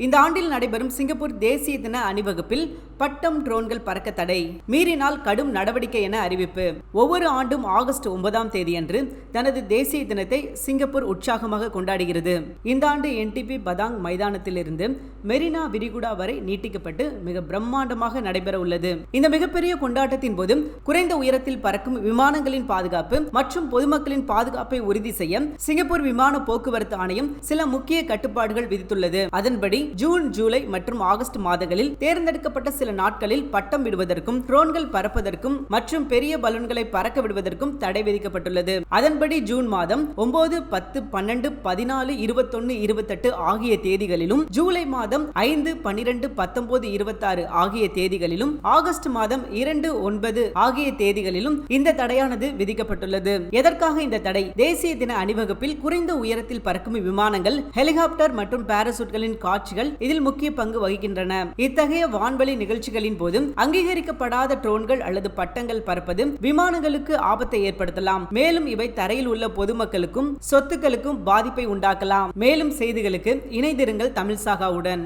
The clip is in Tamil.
இந்த ஆண்டில் நடைபெறும் சிங்கப்பூர் தேசிய தின அணிவகுப்பில் பட்டம் ட்ரோன்கள் பறக்க தடை மீறினால் கடும் நடவடிக்கை என அறிவிப்பு. ஒவ்வொரு ஆண்டும் ஆகஸ்ட் ஒன்பதாம் தேதியன்று தனது தேசிய தினத்தை சிங்கப்பூர் உற்சாகமாக கொண்டாடுகிறது. இந்த ஆண்டு என்டிபி பதாங் மைதானத்திலிருந்து மெரினா விரிகுடா வரை நீட்டிக்கப்பட்டு மிக பிரம்மாண்டமாக நடைபெற உள்ளது. இந்த மிகப்பெரிய கொண்டாட்டத்தின் போது குறைந்த உயரத்தில் பறக்கும் விமானங்களின் பாதுகாப்பு மற்றும் பொதுமக்களின் பாதுகாப்பை உறுதி செய்ய சிங்கப்பூர் விமான போக்குவரத்து ஆணையம் சில முக்கிய கட்டுப்பாடுகள் விதித்துள்ளது. அதன்படி ஜூன் ஜூலை மற்றும் ஆகஸ்ட் மாதங்களில் தேர்ந்தெடுக்கப்பட்ட சில சில நாட்களில் பட்டம் விடுவதற்கும் ட்ரோன்கள் பறப்பதற்கும் மற்றும் பெரிய பலூன்களை பறக்க விடுவதற்கும் தடை விதிக்கப்பட்டுள்ளது. அதன்படி ஜூன் மாதம் ஒன்பது பத்து பன்னெண்டு பதினாலு இருபத்தொன்னு இருபத்தெட்டு ஆகிய தேதிகளிலும் ஜூலை மாதம் ஐந்து பன்னிரண்டு பத்தொன்பது இருபத்தாறு ஆகிய தேதிகளிலும் ஆகஸ்ட் மாதம் இரண்டு ஒன்பது ஆகிய தேதிகளிலும் இந்த தடையானது விதிக்கப்பட்டுள்ளது. எதற்காக இந்த தடை? தேசிய தின அணிவகுப்பில் குறைந்த உயரத்தில் பறக்கும் விமானங்கள் ஹெலிகாப்டர் மற்றும் பாராசூட்களின் காட்சிகள் இதில் முக்கிய பங்கு வகிக்கின்றன. இத்தகைய வான்வழி நிகழ்ச்சிகளின் போதும் அங்கீகரிக்கப்படாத ட்ரோன்கள் அல்லது பட்டங்கள் பறப்பது விமானங்களுக்கு ஆபத்தை ஏற்படுத்தலாம். மேலும் இவை தரையில் உள்ள பொதுமக்களுக்கும் சொத்துக்களுக்கும் பாதிப்பை உண்டாக்கலாம். மேலும் செய்திகளுக்கு இணைந்திருங்கள் தமிழ் சாகாவுடன்.